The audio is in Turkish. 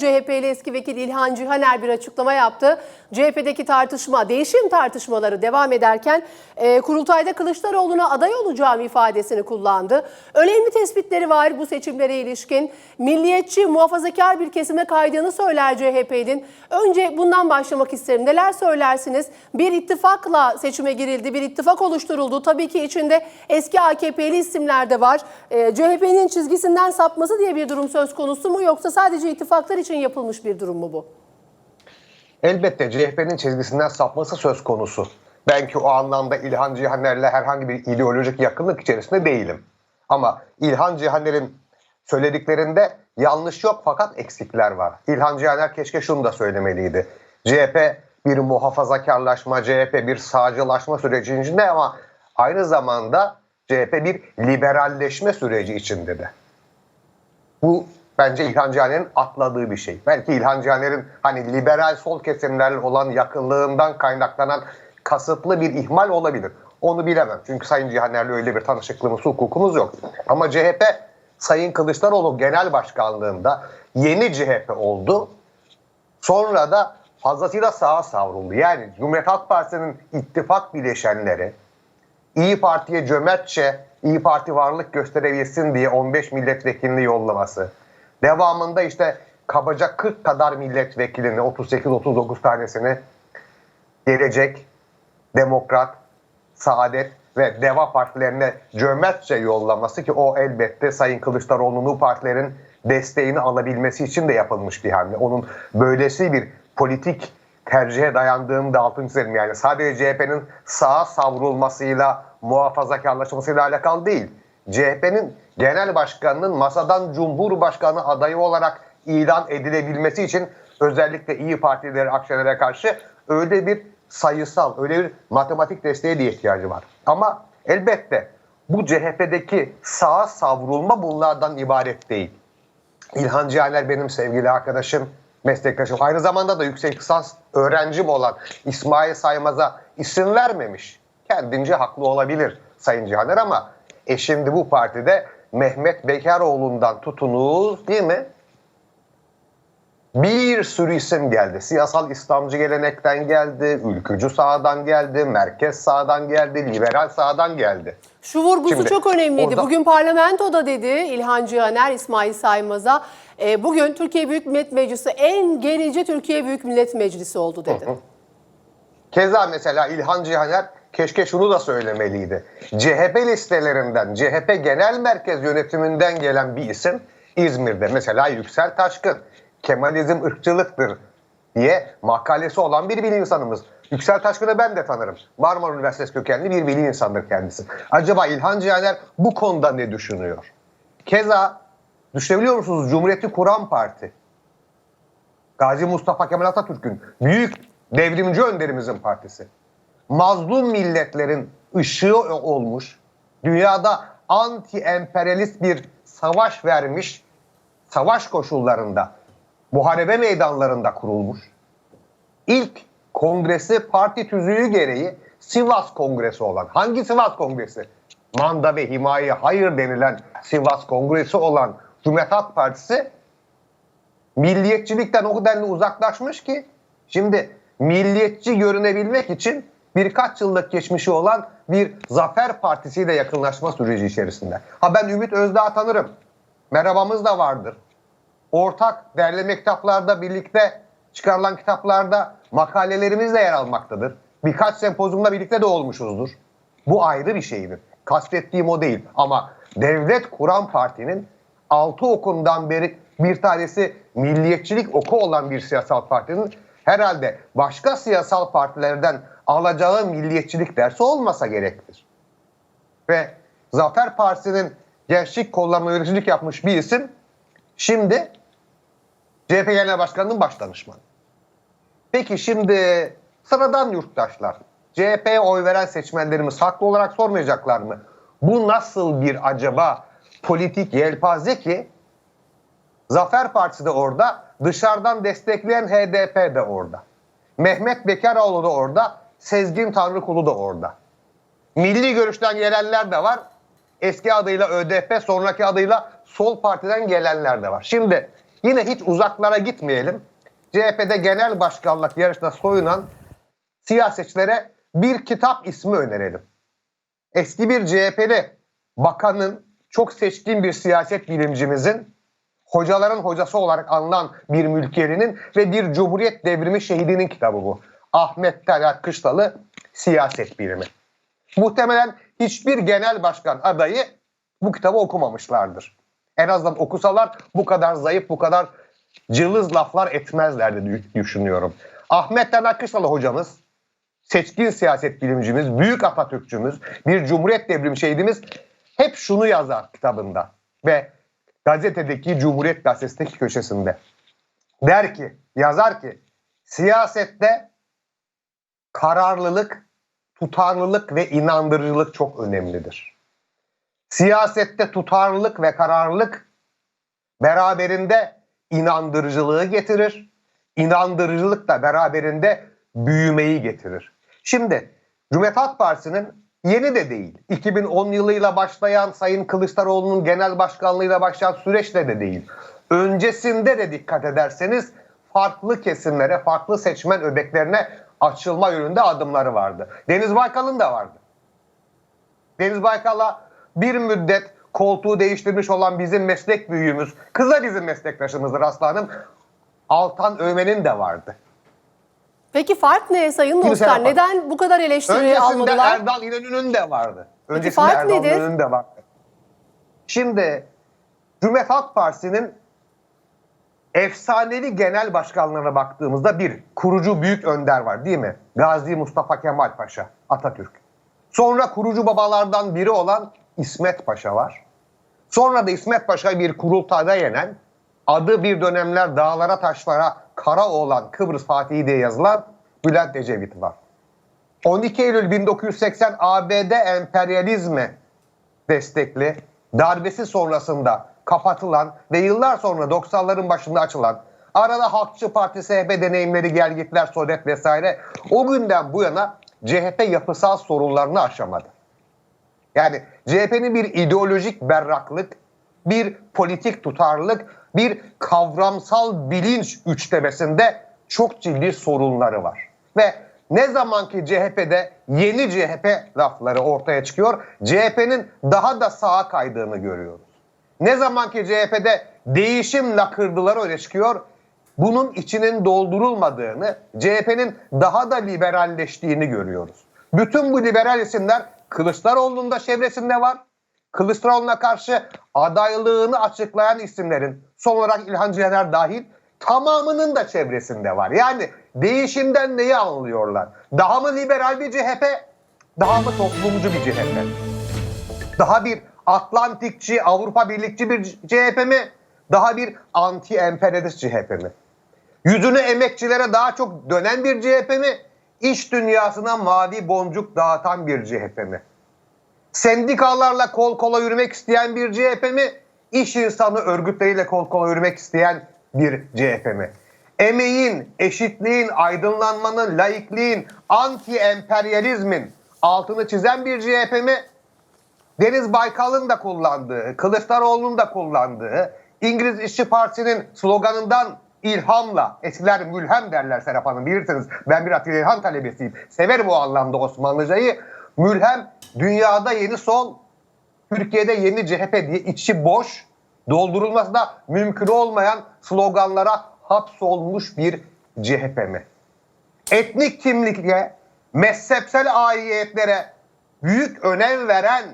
CHP'li eski vekil İlhan Cihaner bir açıklama yaptı. CHP'deki tartışma, değişim tartışmaları devam ederken e, kurultayda Kılıçdaroğlu'na aday olacağım ifadesini kullandı. Önemli tespitleri var bu seçimlere ilişkin. Milliyetçi, muhafazakar bir kesime kaydığını söyler CHP'nin. Önce bundan başlamak isterim. Neler söylersiniz? Bir ittifakla seçime girildi, bir ittifak oluşturuldu. Tabii ki içinde eski AKP'li isimler de var. E, CHP'nin çizgisinden sapması diye bir durum söz konusu mu yoksa sadece ittifaklar için yapılmış bir durum mu bu? Elbette CHP'nin çizgisinden sapması söz konusu. Ben ki o anlamda İlhan Cihaner'le herhangi bir ideolojik yakınlık içerisinde değilim. Ama İlhan Cihaner'in söylediklerinde yanlış yok fakat eksikler var. İlhan Cihaner keşke şunu da söylemeliydi. CHP bir muhafazakarlaşma, CHP bir sağcılaşma süreci içinde ama aynı zamanda CHP bir liberalleşme süreci içinde de. Bu bence İlhan Cihaner'in atladığı bir şey. Belki İlhan Cihaner'in hani liberal sol kesimlerle olan yakınlığından kaynaklanan kasıtlı bir ihmal olabilir. Onu bilemem. Çünkü Sayın Cihaner'le öyle bir tanışıklığımız, hukukumuz yok. Ama CHP Sayın Kılıçdaroğlu genel başkanlığında yeni CHP oldu. Sonra da fazlasıyla sağa savruldu. Yani Cumhuriyet Halk Partisi'nin ittifak bileşenleri, İyi Parti'ye cömertçe İyi Parti varlık gösterebilsin diye 15 milletvekilini yollaması. Devamında işte kabaca 40 kadar milletvekilini 38-39 tanesini Gelecek, Demokrat, Saadet ve Deva partilerine cömertçe yollaması ki o elbette Sayın Kılıçdaroğlu'nun partilerin desteğini alabilmesi için de yapılmış bir hamle. Onun böylesi bir politik tercihe dayandığını da altını çizelim. Yani sadece CHP'nin sağa savrulmasıyla, muhafazakarlaşmasıyla alakalı değil. CHP'nin genel başkanının masadan Cumhurbaşkanı adayı olarak ilan edilebilmesi için özellikle İyi Partileri Akşener'e karşı öyle bir sayısal, öyle bir matematik desteğe de ihtiyacı var. Ama elbette bu CHP'deki sağa savrulma bunlardan ibaret değil. İlhan Cihaner benim sevgili arkadaşım, meslektaşım. Aynı zamanda da yüksek lisans öğrencim olan İsmail Saymaz'a isim vermemiş. Kendince haklı olabilir Sayın Cihaner ama e şimdi bu partide Mehmet Bekaroğlu'ndan tutunuz değil mi? Bir sürü isim geldi. Siyasal İslamcı gelenekten geldi, ülkücü sağdan geldi, merkez sağdan geldi, liberal sağdan geldi. Şu vurgusu Şimdi çok önemliydi. orada- Bugün parlamentoda dedi İlhan Cihaner, İsmail Saymaz'a. e, bugün Türkiye Büyük Millet Meclisi en gerici Türkiye Büyük Millet Meclisi oldu dedi. Keza mesela İlhan Cihaner keşke şunu da söylemeliydi. CHP listelerinden, CHP Genel Merkez Yönetiminden gelen bir isim İzmir'de mesela Yüksel Taşkın. Kemalizm ırkçılıktır diye makalesi olan bir bilim insanımız. Yüksel Taşkın'ı ben de tanırım. Marmara Üniversitesi kökenli bir bilim insanıdır kendisi. Acaba İlhan Cihaner bu konuda ne düşünüyor? Keza düşünebiliyor musunuz Cumhuriyeti kuran parti. Gazi Mustafa Kemal Atatürk'ün büyük devrimci önderimizin partisi. Mazlum milletlerin ışığı olmuş, dünyada anti-emperyalist bir savaş vermiş, savaş koşullarında, muharebe meydanlarında kurulmuş. İlk kongresi parti tüzüğü gereği Sivas Kongresi olan, hangi Sivas Kongresi? Manda ve himaye hayır denilen Sivas Kongresi olan Cumhuriyet Halk Partisi milliyetçilikten o denli uzaklaşmış ki şimdi milliyetçi görünebilmek için birkaç yıllık geçmişi olan bir Zafer Partisi ile yakınlaşma süreci içerisinde. Ha ben Ümit Özdağ tanırım. Merhabamız da vardır. Ortak derleme kitaplarda birlikte çıkarılan kitaplarda makalelerimiz de yer almaktadır. Birkaç sempozyumda birlikte de olmuşuzdur. Bu ayrı bir şeydir. Kastettiğim o değil. Ama devlet kuran partinin altı okundan beri bir tanesi milliyetçilik oku olan bir siyasal partinin herhalde başka siyasal partilerden alacağı milliyetçilik dersi olmasa gerektir. Ve Zafer Partisi'nin gençlik kollarına yöneticilik yapmış bir isim şimdi CHP Genel Başkanı'nın baş danışmanı. Peki şimdi sıradan yurttaşlar, CHP'ye oy veren seçmenlerimiz haklı olarak sormayacaklar mı? Bu nasıl bir acaba politik yelpaze ki Zafer Partisi de orada, dışarıdan destekleyen HDP de orada. Mehmet Bekaroğlu da orada, Sezgin Tanrıkulu da orada. Milli görüşten gelenler de var. Eski adıyla ÖDP, sonraki adıyla Sol Parti'den gelenler de var. Şimdi Yine hiç uzaklara gitmeyelim. CHP'de genel başkanlık yarışına soyunan siyasetçilere bir kitap ismi önerelim. Eski bir CHP'li bakanın, çok seçkin bir siyaset bilimcimizin, hocaların hocası olarak anılan bir mülkiyelinin ve bir Cumhuriyet devrimi şehidinin kitabı bu. Ahmet Talat Kışlalı Siyaset Bilimi. Muhtemelen hiçbir genel başkan adayı bu kitabı okumamışlardır. En azından okusalar bu kadar zayıf, bu kadar cılız laflar etmezlerdi düşünüyorum. Ahmet Talat Kışlalı hocamız seçkin siyaset bilimcimiz, büyük Atatürkçümüz, bir Cumhuriyet devrimi şehidimiz hep şunu yazar kitabında ve gazetedeki Cumhuriyet Gazetesi'ndeki köşesinde. Der ki, yazar ki siyasette kararlılık, tutarlılık ve inandırıcılık çok önemlidir. Siyasette tutarlılık ve kararlılık beraberinde inandırıcılığı getirir. İnandırıcılık da beraberinde büyümeyi getirir. Şimdi Cumhuriyet Halk Partisi'nin yeni de değil. 2010 yılıyla başlayan Sayın Kılıçdaroğlu'nun genel başkanlığıyla başlayan süreçte de değil. Öncesinde de dikkat ederseniz farklı kesimlere, farklı seçmen öbeklerine açılma yönünde adımları vardı. Deniz Baykal'ın da vardı. Deniz Baykal'a bir müddet koltuğu değiştirmiş olan bizim meslek büyüğümüz, kıza bizim meslektaşımızdır aslanım, Altan Ömen'in de vardı. Peki fark ne Sayın Kimse Dostlar? Neden bu kadar eleştiri Öncesinde almadılar? Erdal İnönü'nün de vardı. Öncesinde fark Erdal nedir? İnönü'nün de vardı. Şimdi Cumhuriyet Halk Partisi'nin efsanevi genel başkanlarına baktığımızda bir kurucu büyük önder var değil mi? Gazi Mustafa Kemal Paşa, Atatürk. Sonra kurucu babalardan biri olan İsmet Paşa var. Sonra da İsmet Paşa'yı bir kurultayda yenen, adı bir dönemler dağlara taşlara kara olan Kıbrıs Fatihi diye yazılan Bülent Ecevit var. 12 Eylül 1980 ABD emperyalizmi destekli darbesi sonrasında kapatılan ve yıllar sonra 90'ların başında açılan arada Halkçı Parti, SHP deneyimleri, gelgitler, Sodet vesaire o günden bu yana CHP yapısal sorunlarını aşamadı. Yani CHP'nin bir ideolojik berraklık, bir politik tutarlılık, bir kavramsal bilinç üçlemesinde çok ciddi sorunları var. Ve ne zaman ki CHP'de yeni CHP lafları ortaya çıkıyor, CHP'nin daha da sağa kaydığını görüyoruz. Ne zaman ki CHP'de değişim lakırdıları öne çıkıyor, bunun içinin doldurulmadığını, CHP'nin daha da liberalleştiğini görüyoruz. Bütün bu liberal isimler Kılıçdaroğlu'nun da çevresinde var. Kılıçdaroğlu'na karşı adaylığını açıklayan isimlerin, son olarak İlhan Cihaner dahil, tamamının da çevresinde var. Yani değişimden neyi anlıyorlar? Daha mı liberal bir CHP, daha mı toplumcu bir CHP? Daha bir Atlantikçi, Avrupa Birlikçi bir CHP mi? Daha bir anti-emperyalist CHP mi? Yüzünü emekçilere daha çok dönen bir CHP mi? İş dünyasına mavi boncuk dağıtan bir CHP mi? Sendikalarla kol kola yürümek isteyen bir CHP mi? İş insanı örgütleriyle kol kola yürümek isteyen bir CHP mi? Emeğin, eşitliğin, aydınlanmanın, laikliğin, anti-emperyalizmin altını çizen bir CHP mi? Deniz Baykal'ın da kullandığı, Kılıçdaroğlu'nun da kullandığı, İngiliz İşçi Partisi'nin sloganından ilhamla, eskiler mülhem derler Serap Hanım bilirsiniz. Ben bir Atilla İlhan talebesiyim. Severim o anlamda Osmanlıcayı. Mülhem dünyada yeni sol, Türkiye'de yeni CHP diye içi boş, doldurulması da mümkün olmayan sloganlara hapsolmuş bir CHP mi? Etnik kimlikle, mezhepsel aidiyetlere büyük önem veren